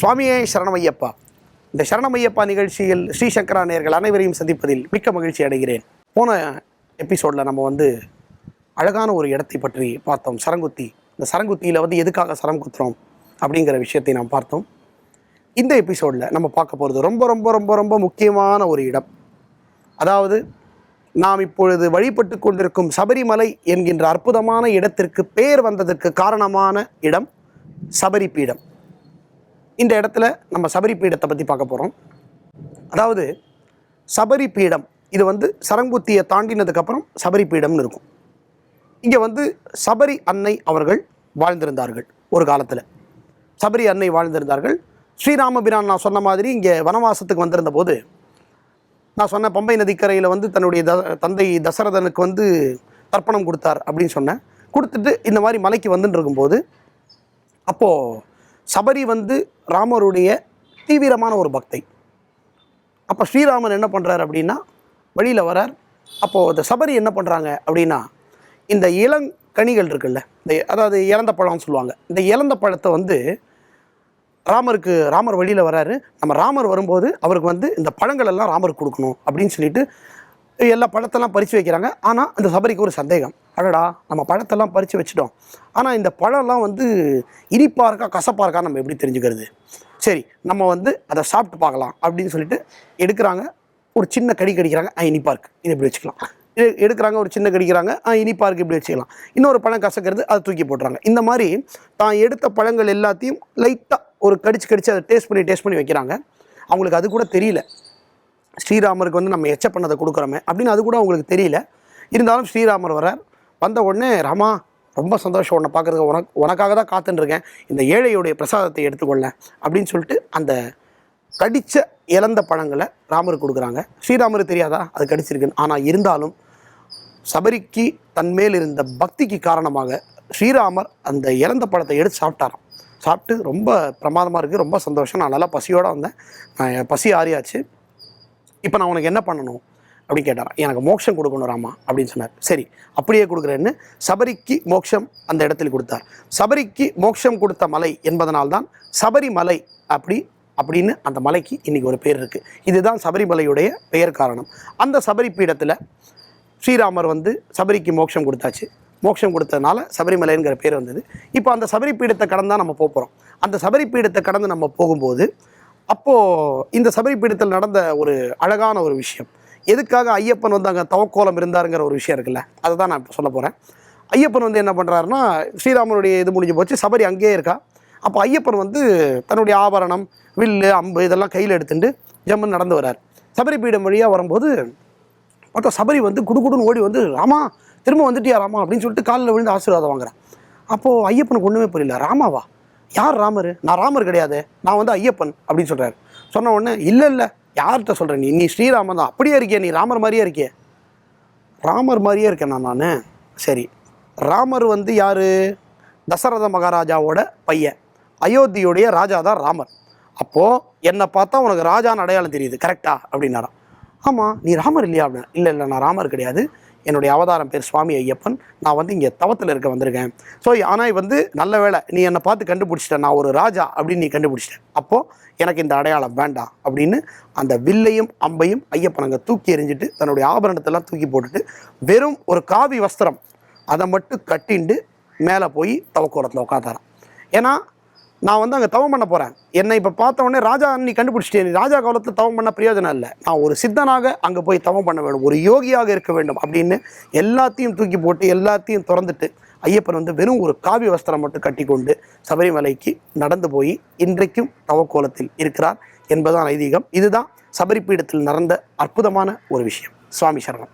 சுவாமியே சரணமையப்பா. இந்த சரணமையப்பா நிகழ்ச்சியில் ஸ்ரீசங்கரா நேர்கள் அனைவரையும் சந்திப்பதில் மிக்க மகிழ்ச்சி அடைகிறேன். போன எபிசோடில் நம்ம வந்து அழகான ஒரு இடத்தை பற்றி பார்த்தோம். சரங்குத்தி. இந்த சரங்குத்தியில் வந்து எதுக்காக சரம் குத்துறோம் அப்படிங்கிற விஷயத்தை நாம் பார்த்தோம். இந்த எபிசோடில் நம்ம பார்க்க போகிறது ரொம்ப ரொம்ப ரொம்ப ரொம்ப முக்கியமான ஒரு இடம். அதாவது நாம் இப்பொழுது வழிபட்டு கொண்டிருக்கும் சபரிமலை என்கின்ற அற்புதமான இடத்திற்கு பேர் வந்ததற்கு காரணமான இடம் சபரி பீடம் இந்த இடத்துல நம்ம சபரி பீடத்தை பற்றி பார்க்க போகிறோம் அதாவது சபரி பீடம் இது வந்து சரங்குத்தியை தாண்டினதுக்கப்புறம் சபரி பீடம்னு இருக்கும். இங்கே வந்து சபரி அன்னை அவர்கள் வாழ்ந்திருந்தார்கள் ஒரு காலத்தில். சபரி அன்னை வாழ்ந்திருந்தார்கள். ஸ்ரீராமபிரான் நான் சொன்ன மாதிரி இங்கே வனவாசத்துக்கு வந்திருந்த போது நான் சொன்ன பம்பை நதிக்கரையில் வந்து தன்னுடைய த தந்தை தசரதனுக்கு வந்து தர்ப்பணம் கொடுத்தார் அப்படின்னு சொன்னேன். கொடுத்துட்டு இந்த மாதிரி மலைக்கு வந்துட்டு இருக்கும்போது அப்போது சபரி வந்து ராமருடைய தீவிரமான ஒரு பக்தை. அப்போ ஸ்ரீராமன் என்ன பண்ணுறாரு அப்படின்னா வழியில் வரார் அப்போது இந்த சபரி என்ன பண்ணுறாங்க அப்படின்னா இந்த இளங்கனிகள் இருக்குல்ல இந்த அதாவது இறந்த பழம்னு சொல்லுவாங்க. இந்த இறந்த பழத்தை வந்து ராமருக்கு ராமர் வழியில் வராரு நம்ம ராமர் வரும்போது அவருக்கு வந்து இந்த பழங்கள் எல்லாம் ராமருக்கு கொடுக்கணும் அப்படின்னு சொல்லிட்டு எல்லா பழத்தெல்லாம் பறித்து வைக்கிறாங்க. ஆனால் அந்த சபரிக்கு ஒரு சந்தேகம். அடடா நம்ம பழத்தெல்லாம் பறித்து வச்சிட்டோம். ஆனால் இந்த பழம்லாம் வந்து இனிப்பாக இருக்கா கசப்பாக இருக்கா நம்ம எப்படி தெரிஞ்சுக்கிறது? சரி நம்ம வந்து அதை சாப்பிட்டு பார்க்கலாம் அப்படின்னு சொல்லிட்டு எடுக்கிறாங்க. ஒரு சின்ன கடி கடிக்கிறாங்க ஆ இனிப்பாக இருக்குது இது எப்படி வச்சுக்கலாம். இது எடுக்கிறாங்க ஒரு சின்ன கடிக்கிறாங்க ஆ இனிப்பாக இருக்குது இப்படி வச்சுக்கலாம். இன்னொரு பழம் கசக்கிறது அதை தூக்கி போட்டுறாங்க. இந்த மாதிரி தான் எடுத்த பழங்கள் எல்லாத்தையும் லைட்டாக ஒரு கடிச்சு கடிச்சு அதை டேஸ்ட் பண்ணி டேஸ்ட் பண்ணி வைக்கிறாங்க. அவங்களுக்கு அது கூட தெரியல. ஸ்ரீராமருக்கு வந்து நம்ம எச்ச பண்ணதை கொடுக்குறோமே அப்படின்னு அது கூட அவங்களுக்கு தெரியல. இருந்தாலும் ஸ்ரீராமர் வரார் வந்த உடனே ராமா ரொம்ப சந்தோஷம் உன்னை பார்க்குறதுக்கு. உனக்கு உனக்காக தான் காத்துட்டுருக்கேன் இந்த ஏழையுடைய பிரசாதத்தை எடுத்துக்கொள்ள. அப்படின்னு சொல்லிட்டு அந்த கடித்த இழந்த பழங்களை ராமருக்கு கொடுக்குறாங்க. ஸ்ரீராமருக்கு தெரியாதா? அது கடிச்சிருக்குன்னு. ஆனால் இருந்தாலும் சபரிக்கு தன்மேல் இருந்த பக்திக்கு காரணமாக ஸ்ரீராமர் அந்த இறந்த பழத்தை எடுத்து சாப்பிட்டாராம். சாப்பிட்டு ரொம்ப பிரமாதமாக இருக்குது ரொம்ப சந்தோஷம். நான் நல்லா பசியோடு வந்தேன். நான் பசி ஆறியாச்சு. இப்போ நான் உனக்கு என்ன பண்ணணும்? அப்படின்னு கேட்டாராம். எனக்கு மோட்சம் கொடுக்கணும் ராமா அப்படின்னு சொன்னார். சரி அப்படியே கொடுக்குறேன்னு சபரிக்கு மோட்சம் அந்த இடத்தில் கொடுத்தார். சபரிக்கு மோட்சம் கொடுத்த மலை என்பதனால்தான் சபரிமலை அப்படி அப்படின்னு அந்த மலைக்கு இன்னைக்கு ஒரு பேர் இருக்குது இதுதான் சபரிமலையுடைய பெயர் காரணம். அந்த சபரி பீடத்தில் ஸ்ரீராமர் வந்து சபரிக்கு மோட்சம் கொடுத்தாச்சு. மோட்சம் கொடுத்ததுனால சபரிமலைங்கிற பேர் வந்தது. இப்போ அந்த சபரி பீடத்தை கடந்தால் நம்ம போகிறோம் அந்த சபரி பீடத்தை கடந்து நம்ம போகும்போது அப்போது இந்த சபரி பீடத்தில் நடந்த ஒரு அழகான ஒரு விஷயம். எதுக்காக ஐயப்பன் வந்து அங்கே தவக்கோலம் இருந்தாருங்கிற ஒரு விஷயம் இருக்குல்ல அதை தான் நான் இப்போ சொல்ல போகிறேன் ஐயப்பன் வந்து என்ன பண்ணுறாருன்னா ஸ்ரீராமனுடைய இது முடிஞ்சு போச்சு சபரி அங்கேயே இருக்கா. அப்போ ஐயப்பன் வந்து தன்னுடைய ஆபரணம் வில்லு அம்பு இதெல்லாம் கையில் எடுத்துட்டு ஜம்முன்னு நடந்து வரார். சபரி பீடம் வழியாக வரும்போது பார்த்தா சபரி வந்து குடுகுடுன்னு ஓடி வந்து ராமா திரும்ப வந்துட்டியா ராமா? அப்படின்னு சொல்லிட்டு காலில் விழுந்து ஆசீர்வாதம் வாங்குறேன். அப்போது ஐயப்பனுக்கு ஒன்றுமே புரியல ராமாவா? யார் ராமர்? நான் ராமர் கிடையாது நான் வந்து ஐயப்பன் அப்படின்னு சொல்கிறாரு சொன்ன உடனே இல்லை இல்லை யார்கிட்ட சொல்கிற நீ? நீ ஸ்ரீராமன் தான். அப்படியே இருக்கியே நீ ராமர் மாதிரியே இருக்கிய. ராமர் மாதிரியே இருக்கேன் நான்? நான் சரி. ராமர் வந்து யார்? தசரத மகாராஜாவோட பையன். அயோத்தியுடைய ராஜா தான் ராமர். அப்போது என்னை பார்த்தா உனக்கு ராஜான்னு அடையாளம் தெரியுது கரெக்டா அப்படின்னாராம். ஆமாம் நீ ராமர் இல்லையா அப்படின்னு இல்லை இல்லை நான் ராமர் கிடையாது. என்னுடைய அவதாரம் பேர் சுவாமி ஐயப்பன். நான் வந்து இங்கே தவத்தில் இருக்க வந்திருக்கேன். ஸோ ஆனால் வந்து நல்ல வேளை நீ என்னை பார்த்து கண்டுபிடிச்சிட்ட நான் ஒரு ராஜா அப்படின்னு நீ கண்டுபிடிச்சிட்ட. அப்போது எனக்கு இந்த அடையாளம் வேண்டாம் அப்படின்னு அந்த வில்லையும் அம்பையும் ஐயப்பன் அங்கே தூக்கி எறிஞ்சிட்டு தன்னுடைய ஆபரணத்தெல்லாம் தூக்கி போட்டுட்டு வெறும் ஒரு காவி வஸ்திரம் அதை மட்டும் கட்டிண்டு மேலே போய் தவக்கூடத்தில் உட்காந்தாரான் ஏன்னா நான் வந்து அங்கே தவம் பண்ண போகிறேன் என்னை இப்போ பார்த்த உடனே ராஜா நீ கண்டுபிடிச்சிட்டே நீ ராஜா காலத்தில் தவம் பண்ண பிரயோஜனம் இல்லை. நான் ஒரு சித்தனாக அங்கே போய் தவம் பண்ண வேண்டும். ஒரு யோகியாக இருக்க வேண்டும். அப்படின்னு எல்லாத்தையும் தூக்கி போட்டு எல்லாத்தையும் திறந்துட்டு ஐயப்பன் வந்து வெறும் ஒரு காவி வஸ்திரம் மட்டும் கட்டிக்கொண்டு சபரிமலைக்கு நடந்து போய் இன்றைக்கும் தவக்கோலத்தில் இருக்கிறார் என்பதுதான் ஐதீகம். இதுதான் சபரி பீடத்தில் நடந்த அற்புதமான ஒரு விஷயம். சுவாமி சரணம்.